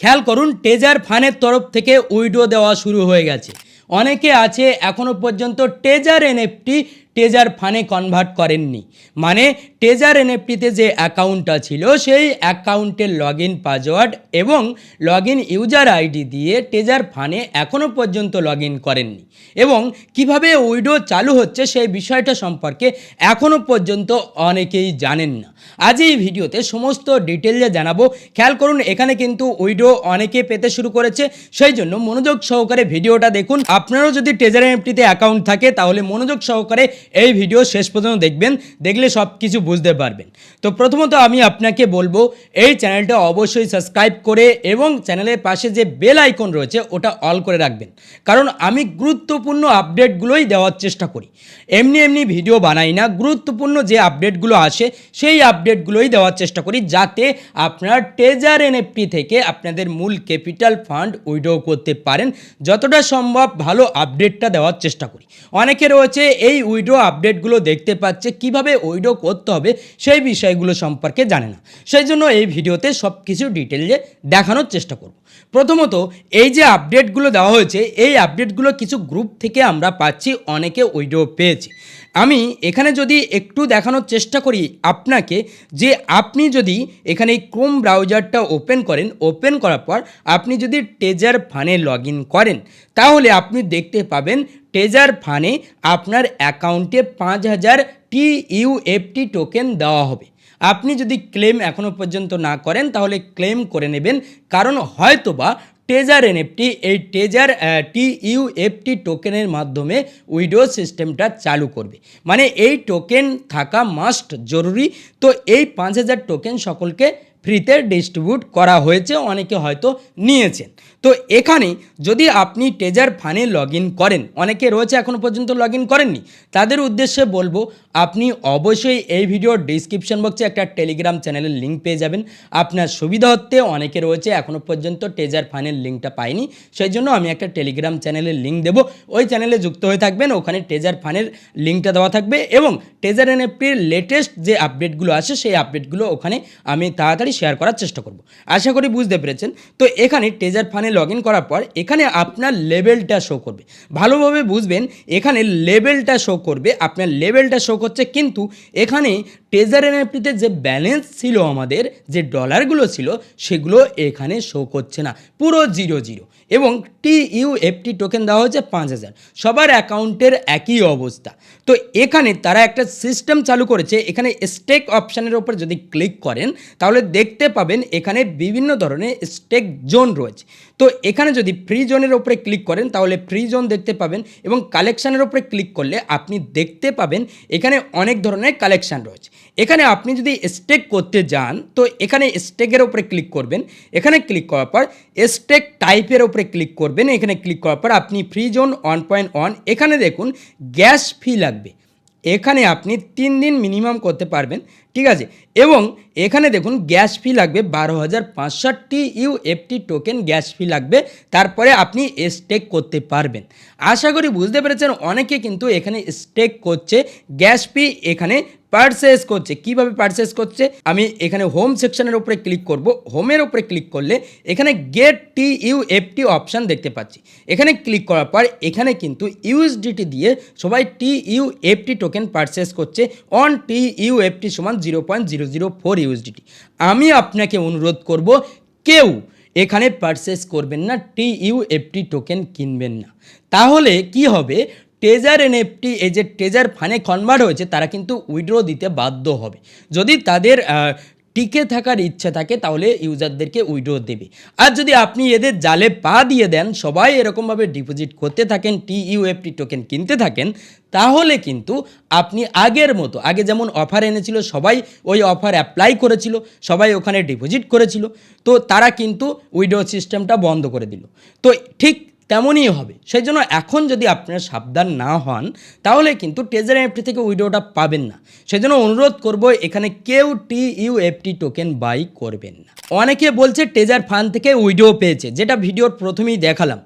খেয়াল করুন টেজার ফানের তরফ থেকে উইডো দেওয়া শুরু হয়ে গেছে। অনেকে আছে এখনও পর্যন্ত টেজার এনএফটি টেজার ফানে কনভার্ট করেননি। মানে টেজার এনএফটিতে যে অ্যাকাউন্টটা ছিল, সেই অ্যাকাউন্টের লগ ইন পাসওয়ার্ড এবং লগ ইন ইউজার আইডি দিয়ে টেজার ফানে এখনও পর্যন্ত লগ ইন করেননি। এবং কীভাবে উইডো চালু হচ্ছে সেই বিষয়টা সম্পর্কে এখনও পর্যন্ত অনেকেই জানেন না। আজ এই ভিডিওতে সমস্ত ডিটেলসে জানাব। খেয়াল করুন, এখানে কিন্তু উইডো অনেকে পেতে শুরু করেছে। সেই জন্য মনোযোগ সহকারে ভিডিওটা দেখুন। আপনারও যদি টেজার এনএফটিতে অ্যাকাউন্ট থাকে, তাহলে মনোযোগ সহকারে এই ভিডিও শেষ পর্যন্ত দেখবেন, দেখলে সব কিছু বুঝতে পারবেন। তো প্রথমত আমি আপনাকে বলব, এই চ্যানেলটা অবশ্যই সাবস্ক্রাইব করে এবং চ্যানেলের পাশে যে বেল আইকন রয়েছে, ওটা অল করে রাখবেন। কারণ আমি গুরুত্বপূর্ণ আপডেটগুলোই দেওয়ার চেষ্টা করি। এমনি এমনি ভিডিও বানাই না, গুরুত্বপূর্ণ যে আপডেটগুলো আসে, সেই আপডেটগুলোই দেওয়ার চেষ্টা করি যাতে আপনারা টেজার এনএফটি থেকে আপনাদের মূল ক্যাপিটাল ফান্ড উইড্রো করতে পারেন। যতটা সম্ভব ভালো আপডেটটা দেওয়ার চেষ্টা করি। অনেকে রয়েছে এই উইড্রো আপডেটগুলো দেখতে পাচ্ছে, কীভাবে উইডো করতে হবে সেই বিষয়গুলো সম্পর্কে জানে না। সেই জন্য এই ভিডিওতে সব কিছু ডিটেলে দেখানোর চেষ্টা করব। প্রথমত, এই যে আপডেটগুলো দেওয়া হয়েছে, এই আপডেটগুলো কিছু গ্রুপ থেকে আমরা পাচ্ছি, অনেকে উইডো পেয়েছে। আমি এখানে যদি একটু দেখানোর চেষ্টা করি আপনাকে, যে আপনি যদি এখানে এই ক্রোম ব্রাউজারটা ওপেন করেন ওপেন করার পর আপনি যদি টেজার ফানে লগ করেন, তাহলে আপনি দেখতে পাবেন টেজার ফানে আপনার অ্যাকাউন্টে পাঁচ হাজার টি ইউএফটি টোকেন দেওয়া হবে। আপনি যদি ক্লেম এখনও পর্যন্ত না করেন, তাহলে ক্লেম করে নেবেন। কারণ হয়তোবা টেজার এনএফটি এই টেজার টি ইউএফটি টোকেনের মাধ্যমে উইডো সিস্টেমটা চালু করবে। মানে এই টোকেন থাকা মাস্ট জরুরি। তো এই পাঁচ হাজার টোকেন সকলকে ফ্রিতে ডিস্ট্রিবিউট করা হয়েছে, অনেকে হয়তো নিয়েছেন। তো এখানে যদি আপনি টেজার ফানে লগ করেন, অনেকে রয়েছে এখনও পর্যন্ত লগ করেননি, তাদের উদ্দেশ্যে বলব, আপনি অবশ্যই এই ভিডিওর ডিসক্রিপশন বক্সে একটা টেলিগ্রাম চ্যানেলের লিঙ্ক পেয়ে যাবেন। আপনার সুবিধার্থে অনেকে রয়েছে এখনও পর্যন্ত টেজার ফানের লিঙ্কটা পাইনি সেই জন্য আমি একটা টেলিগ্রাম চ্যানেলের লিঙ্ক দেবো। ওই চ্যানেলে যুক্ত হয়ে থাকবেন, ওখানে টেজার ফানের লিঙ্কটা দেওয়া থাকবে এবং টেজার এনএফটির লেটেস্ট যে আপডেটগুলো আসে সেই আপডেটগুলো ওখানে আমি তাড়াতাড়ি শেয়ার করার চেষ্টা করব। আশা করি বুঝতে পেরেছেন। তো এখানে টেজার ফানে লগ ইন করার পর এখানে আপনার লেভেলটা শো করবে। ভালোভাবে বুঝবেন, এখানে লেভেলটা শো করবে। আপনার লেভেলটা শো করছে কিন্তু এখানে টেজার এনএফটিতে যে ব্যালেন্স ছিল আমাদের, যে ডলারগুলো ছিল, সেগুলো এখানে শো করছে না। পুরো জিরো জিরো এবং টি ইউ এফটি টোকেন দেওয়া হয়েছে পাঁচ হাজার। সবার অ্যাকাউন্টের একই অবস্থা। তো এখানে তারা একটা সিস্টেম চালু করেছে। এখানে স্টেক অপশানের ওপর যদি ক্লিক করেন, তাহলে দেখতে পাবেন এখানে বিভিন্ন ধরনের স্টেক জোন রয়েছে। তো এখানে যদি ফ্রি জোনের ওপরে ক্লিক করেন, তাহলে ফ্রি জোন দেখতে পাবেন এবং কালেকশানের ওপরে ক্লিক করলে আপনি দেখতে পাবেন এখানে অনেক ধরনের কালেকশান রয়েছে। এখানে আপনি যদি স্টেক করতে যান, তো এখানে স্টেকের ওপরে ক্লিক করবেন। এখানে ক্লিক করার পর স্টেক টাইপের ওপরে ক্লিক করবেন। এখানে ক্লিক করার পর আপনি free zone one point one এখানে দেখুন গ্যাস ফি লাগবে। এখানে আপনি তিন দিন মিনিমাম করতে পারবেন। ঠিক আছে? এবং এখানে দেখুন, গ্যাস ফি লাগবে বারো হাজার পাঁচষট্টি ইউএফটি টোকেন গ্যাস ফি লাগবে, তারপরে আপনি স্টেক করতে পারবেন। আশা করি বুঝতে পেরেছেন, অনেকে কিন্তু এখানে স্টেক করছে, গ্যাস ফি এখানে পারচেস করছে। কীভাবে পারচেস করছে? আমি এখানে হোম সেকশনের উপরে ক্লিক করব। হোমের উপরে ক্লিক করলে এখানে get T U U F T option দেখতে পাচ্ছি। এখানে ক্লিক করার পর এখানে কিন্তু ইউএসডিটি দিয়ে সবাই T U U F T token purchase করছে on T U U F T সমান zero point zero zero four U S D T আমি আপনাকে অনুরোধ করব, কেউ এখানে পারচেস করবেন না টি ইউএফটি টোকেন কিনবেন না। তাহলে কি হবে? টেজার এনএফটি এই যে টেজার ফানে কনভার্ট হয়েছে, তারা কিন্তু উইড্রো দিতে বাধ্য হবে। যদি তাদের টিকে থাকার ইচ্ছা থাকে, তাহলে ইউজারদেরকে উইড্রো দেবে। আর যদি আপনি এদের জালে পা দিয়ে দেন, সবাই এরকমভাবে ডিপোজিট করতে থাকেন টি ইউএফটি টোকেন কিনতে থাকেন, তাহলে কিন্তু আপনি আগের মতো, আগে যেমন অফার এনেছিল, সবাই ওই অফার অ্যাপ্লাই করেছিল, সবাই ওখানে ডিপোজিট করেছিল, তো তারা কিন্তু উইড্রো সিস্টেমটা বন্ধ করে দিল। তো ঠিক তেমনই হবে। সেই জন্য এখন যদি আপনারা সাবধান না হন, তাহলে কিন্তু টেজার এফটি থেকে উইডোটা পাবেন না। সেই জন্য অনুরোধ করব, এখানে কেউ T U F T token buy করবেন না। অনেকে বলছে টেজার ফান থেকে উইডো পেয়েছে, যেটা ভিডিওর প্রথমেই দেখালাম।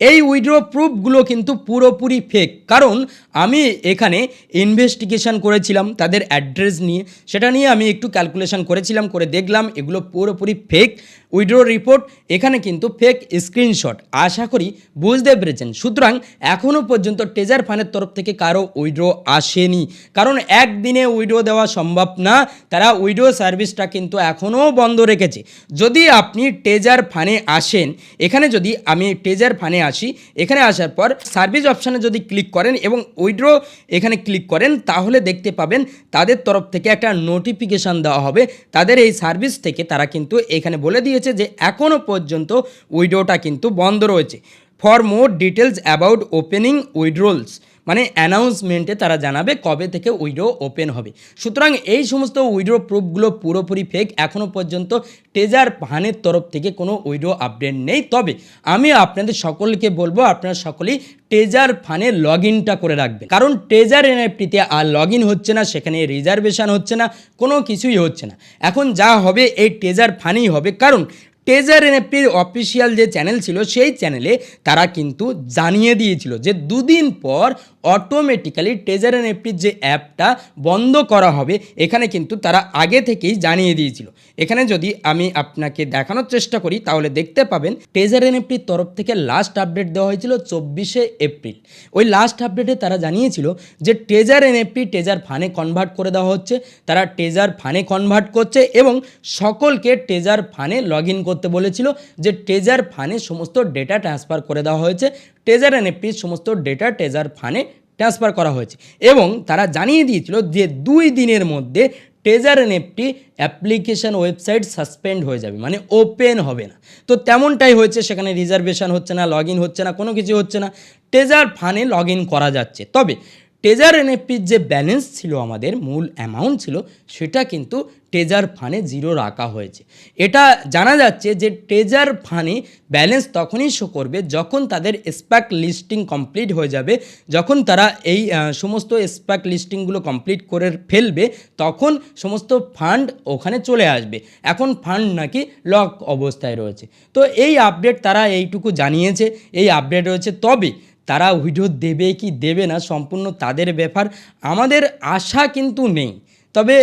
এই উইড্রো প্রুফগুলো কিন্তু পুরোপুরি ফেক কারণ আমি এখানে ইনভেস্টিগেশন করেছিলাম তাদের অ্যাড্রেস নিয়ে। সেটা নিয়ে আমি একটু ক্যালকুলেশন করেছিলাম, করে দেখলাম, এগুলো পুরোপুরি ফেক উইড্রো রিপোর্ট, এখানে কিন্তু ফেক স্ক্রিনশট আশা করি বুঝতে পেরেছেন। সুতরাং এখনও পর্যন্ত টেজার ফানের তরফ থেকে কারও উইড্রো আসেনি। কারণ একদিনে উইড্রো দেওয়া সম্ভব না, তারা উইড্রো সার্ভিসটা কিন্তু এখনও বন্ধ রেখেছে। যদি আপনি টেজার ফানে আসেন, এখানে যদি আমি টেজার ফানে আসি, এখানে আসার পর সার্ভিস অপশানে যদি ক্লিক করেন এবং উইড্রো এখানে ক্লিক করেন, তাহলে দেখতে পাবেন তাদের তরফ থেকে একটা নোটিফিকেশান দেওয়া হবে। তাদের এই সার্ভিস থেকে তারা কিন্তু এখানে বলে দিয়েছে যে এখনও পর্যন্ত উইডোটা কিন্তু বন্ধ রয়েছে। For more details about opening withdrawals মানে অ্যানাউন্সমেন্টে তারা জানাবে কবে থেকে উইড্রো ওপেন হবে। সুতরাং এই সমস্ত উইড্রো প্রুফগুলো পুরোপুরি ফেক এখনও পর্যন্ত টেজার ফানের তরফ থেকে কোনো উইড্রো আপডেট নেই। তবে আমি আপনাদের সকলকে বলব, আপনারা সকলেই টেজার ফানে লগ ইনটা করে রাখবেন। কারণ টেজার এনএফটিতে আর লগ ইন হচ্ছে না, সেখানে রিজার্ভেশন হচ্ছে না, কোনো কিছুই হচ্ছে না। এখন যা হবে এই টেজার ফানেই হবে। কারণ টেজার এনএফটির অফিসিয়াল যে চ্যানেল ছিল, সেই চ্যানেলে তারা কিন্তু জানিয়ে দিয়েছিল যে দুদিন পর অটোমেটিক্যালি টেজার এনএফটির যে অ্যাপটা বন্ধ করা হবে, এখানে কিন্তু তারা আগে থেকেই জানিয়ে দিয়েছিল। এখানে যদি আমি আপনাকে দেখানোর চেষ্টা করি, তাহলে দেখতে পাবেন টেজার এনএফটির তরফ থেকে লাস্ট আপডেট দেওয়া হয়েছিল চব্বিশে এপ্রিল। ওই লাস্ট আপডেটে তারা জানিয়েছিল যে টেজার এনএফটি টেজার ফানে কনভার্ট করে দেওয়া হচ্ছে, তারা টেজার ফানে কনভার্ট করছে এবং সকলকে টেজার ফানে লগ ইন বলেছিল যে টেজার ফানে সমস্ত ডেটা ট্রান্সফার করে দেওয়া হয়েছে। টেজার এনএফটির সমস্ত ডেটা টেজার ফানে ট্রান্সফার করা হয়েছে। এবং তারা জানিয়ে দিয়েছিল যে দুই দিনের মধ্যে taser N F T application website suspend হয়ে যাবে মানে ওপেন হবে না। তো তেমনটাই হয়েছে, সেখানে রিজার্ভেশন হচ্ছে না লগ হচ্ছে না, কোনো কিছু হচ্ছে না। টেজার ফানে লগ করা যাচ্ছে। তবে টেজার এনএফপির যে ব্যালেন্স ছিল আমাদের, মূল অ্যামাউন্ট ছিল, সেটা কিন্তু টেজার ফানে জিরো রাখা হয়েছে। এটা জানা যাচ্ছে যে টেজার ফানে ব্যালেন্স তখনই শো করবে যখন তাদের স্প্যাক লিস্টিং কমপ্লিট হয়ে যাবে। যখন তারা এই সমস্ত স্প্যাক লিস্টিংগুলো কমপ্লিট করে ফেলবে, তখন সমস্ত ফান্ড ওখানে চলে আসবে। এখন ফান্ড নাকি লক অবস্থায় রয়েছে। তো এই আপডেট তারা এইটুকু জানিয়েছে, এই আপডেট রয়েছে। তবে তারা ভিডিও দেবে কি দেবে না সম্পূর্ণ তাদের ব্যাপার। আমাদের আশা কিন্তু নেই। তবে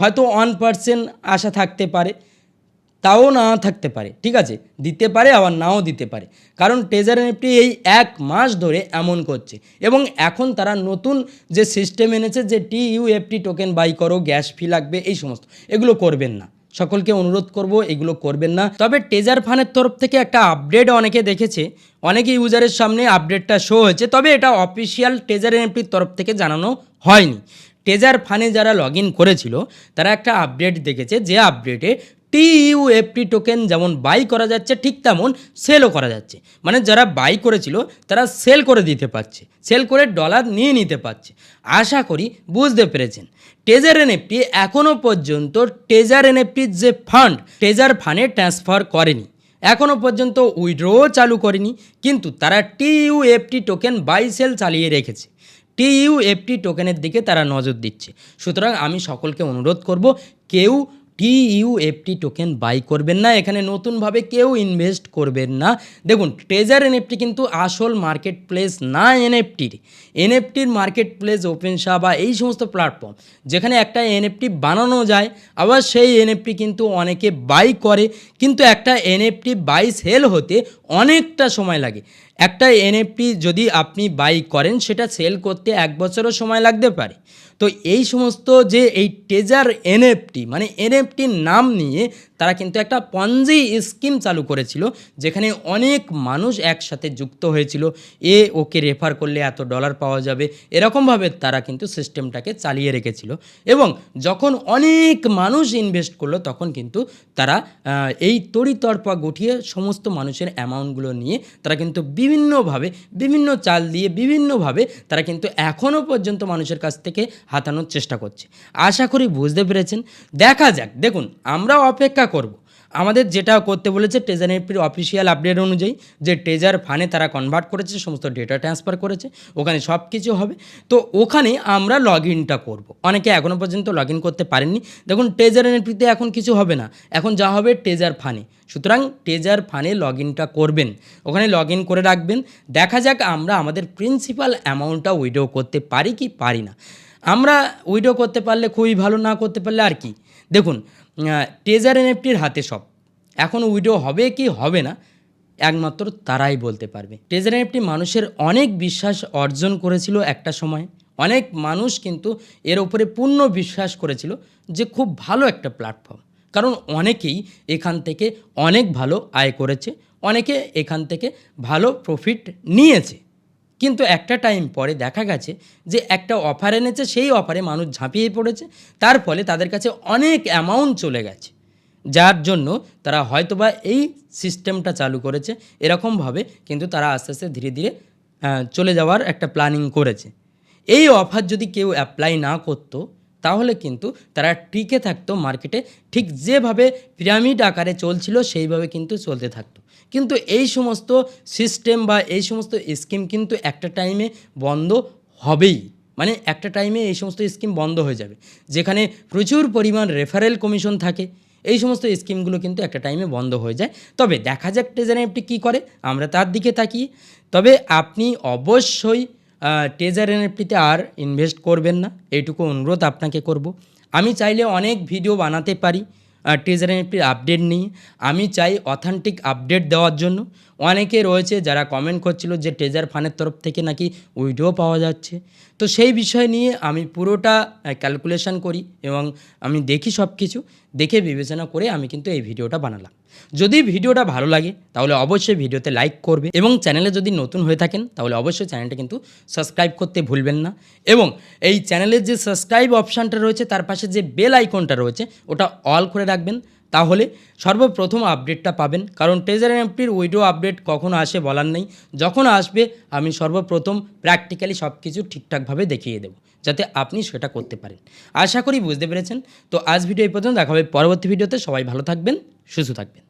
হয়তো ওয়ান পার্সেন্ট আশা থাকতে পারে, তাও না থাকতে পারে, ঠিক আছে? দিতে পারে আবার নাও দিতে পারে। কারণ ট্রেজার এনএফটি এই এক মাস ধরে এমন করছে। এবং এখন তারা নতুন যে সিস্টেম এনেছে যে T U F T token buy করো গ্যাস ফি লাগবে, এই সমস্ত। এগুলো করবেন না। সকলকে অনুরোধ করব, এগুলো করবেন না। তবে টেজার ফানের তরফ থেকে একটা আপডেট অনেকে দেখেছে। অনেকে ইউজারের সামনে আপডেটটা শো হয়েছে, তবে এটা অফিসিয়াল টেজার এনএফটির তরফ থেকে জানানো হয়নি। টেজার ফানে যারা লগ করেছিল, তারা একটা আপডেট দেখেছে, যে আপডেটে টিইউএফটি টোকেন যেমন বাই করা যাচ্ছে, ঠিক তেমন সেলও করা যাচ্ছে। মানে যারা বাই করেছিল, তারা সেল করে দিতে পারছে সেল করে ডলার নিয়ে নিতে পারছে। আশা করি বুঝতে পেরেছেন। টেজার এনএফটি এখনও পর্যন্ত টেজার এনএফটির যে ফান্ড টেজার ফান্ডে ট্রান্সফার করেনি। এখনও পর্যন্ত উইড্রো চালু করেনি, কিন্তু তারা টিইউএফটি টোকেন বাই সেল চালিয়ে রেখেছে। টিইউএফটি টোকেনের দিকে তারা নজর দিচ্ছে। সুতরাং আমি সকলকে অনুরোধ করব, কেউ টিইউএফটি টোকেন বাই করবেন না, এখানে নতুনভাবে কেউ ইনভেস্ট করবেন না। দেখুন ট্রেজার এনএফটি কিন্তু আসল মার্কেট প্লেস না এনএফটির এনএফটির মার্কেট প্লেস ওপেন বা এই সমস্ত প্ল্যাটফর্ম যেখানে একটা এনএফটি বানানো যায়, আবার সেই এনএফটি কিন্তু অনেকে বাই করে। কিন্তু একটা এনএফটি বাই সেল হতে অনেকটা সময় লাগে। একটা এনএফটি যদি আপনি বাই করেন, সেটা সেল করতে এক বছরও সময় লাগতে পারে। তো এই সমস্ত যে এই টেজার এনএফটি মানে এনএফটির নাম নিয়ে তারা কিন্তু একটা পঞ্জি স্কিম চালু করেছিল, যেখানে অনেক মানুষ একসাথে যুক্ত হয়েছিল। এ ওকে রেফার করলে এত ডলার পাওয়া যাবে। এরকমভাবে তারা কিন্তু সিস্টেমটাকে চালিয়ে রেখেছিল। এবং যখন অনেক মানুষ ইনভেস্ট করল, তখন কিন্তু তারা এই তড়িতড়পা গঠিয়ে সমস্ত মানুষের অ্যামাউন্টগুলো নিয়ে তারা কিন্তু বিভিন্নভাবে, বিভিন্ন চাল দিয়ে বিভিন্নভাবে তারা কিন্তু এখনও পর্যন্ত মানুষের কাছ থেকে হাতানোর চেষ্টা করছে। আশা করি বুঝতে পেরেছেন। দেখা যাক, দেখুন আমরা অপেক্ষা করব। আমাদের যেটা করতে বলেছে টেজার এনপির অফিসিয়াল আপডেট অনুযায়ী যে টেজার ফানে তারা কনভার্ট করেছে, সমস্ত ডেটা ট্রান্সফার করেছে, ওখানে সব কিছু হবে। তো ওখানে আমরা লগ ইনটা করব। অনেকে এখনও পর্যন্ত লগ ইন করতে পারেননি। দেখুন টেজার এনপিতে এখন কিছু হবে না। এখন যা হবে টেজার ফানে সুতরাং টেজার ফানে লগ ইনটা করবেন। ওখানে লগ ইন করে রাখবেন। দেখা যাক আমরা আমাদের প্রিন্সিপাল অ্যামাউন্টটা উইড্রো করতে পারি কি পারি না। আমরা উইড্রো করতে পারলে খুবই ভালো, না করতে পারলে আর কি? দেখুন টেজার এনএফটির হাতে সব। এখন উইডো হবে কি হবে না, একমাত্র তারাই বলতে পারবে। ট্রেজার এনএফটি মানুষের অনেক বিশ্বাস অর্জন করেছিল একটা সময়। অনেক মানুষ কিন্তু এর উপরে পূর্ণ বিশ্বাস করেছিল যে খুব ভালো একটা প্ল্যাটফর্ম কারণ অনেকেই এখান থেকে অনেক ভালো আয় করেছে, অনেকে এখান থেকে ভালো প্রফিট নিয়েছে। কিন্তু একটা টাইম পরে দেখা গেছে যে একটা অফার এনেছে, সেই অফারে মানুষ ঝাঁপিয়ে পড়েছে। তার ফলে তাদের কাছে অনেক অ্যামাউন্ট চলে গেছে। যার জন্য তারা হয়তোবা এই সিস্টেমটা চালু করেছে। এরকমভাবে কিন্তু তারা আস্তে আস্তে ধীরে ধীরে চলে যাওয়ার একটা প্ল্যানিং করেছে। এই অফার যদি কেউ অ্যাপ্লাই না করতো, তাহলে কিন্তু তারা টিকে থাকতো মার্কেটে ঠিক যেভাবে পিরামিড আকারে চলছিল, সেইভাবে কিন্তু চলতে থাকতো। কিন্তু এই সমস্ত সিস্টেম বা এই সমস্ত স্কিম কিন্তু একটা টাইমে বন্ধ হবেই। মানে একটা টাইমে এই সমস্ত স্কিম বন্ধ হয়ে যাবে। যেখানে প্রচুর পরিমাণ রেফারেল কমিশন থাকে, এই সমস্ত স্কিমগুলো কিন্তু একটা টাইমে বন্ধ হয়ে যায়। তবে দেখা যাক ট্রেজার এফটি কী করে, আমরা তার দিকে তাকিয়ে তবে আপনি অবশ্যই ট্রেজার এনএফটিতে আর ইনভেস্ট করবেন না। এইটুকু অনুরোধ আপনাকে করব। আমি চাইলে অনেক ভিডিও বানাতে পারি। ট্রেজার এনএফটির আপডেট নিয়ে আমি চাই অথেন্টিক আপডেট দেওয়ার জন্য। অনেকে রয়েছে যারা কমেন্ট করছিল যে ট্রেজার ফানের তরফ থেকে নাকি উইডিও পাওয়া যাচ্ছে। তো সেই বিষয় নিয়ে আমি পুরোটা ক্যালকুলেশন করি এবং আমি দেখি সব কিছু দেখে বিবেচনা করে আমি কিন্তু এই ভিডিওটা বানালাম। যদি ভিডিওটা ভালো লাগে, তাহলে অবশ্যই ভিডিওতে লাইক করবে এবং চ্যানেলে যদি নতুন হয়ে থাকেন, তাহলে অবশ্যই চ্যানেলটা কিন্তু সাবস্ক্রাইব করতে ভুলবেন না এবং এই চ্যানেলের যে সাবস্ক্রাইব অপশানটা রয়েছে, তার পাশে যে বেল আইকনটা রয়েছে, ওটা অল করে রাখবেন। তাহলে সর্বপ্রথম আপডেটটা পাবেন। কারণ ট্রেজার এমপির উইডো আপডেট কখন আসে বলার নেই। যখন আসবে, আমি সর্বপ্রথম প্র্যাকটিক্যালি সব কিছু ঠিকঠাকভাবে দেখিয়ে দেবো, যাতে আপনি সেটা করতে পারেন। আশা করি বুঝতে পেরেছেন। তো আজ ভিডিও এই পর্যন্ত, দেখা হবে পরবর্তী ভিডিওতে সবাই ভালো থাকবেন, সুস্থ থাকবেন।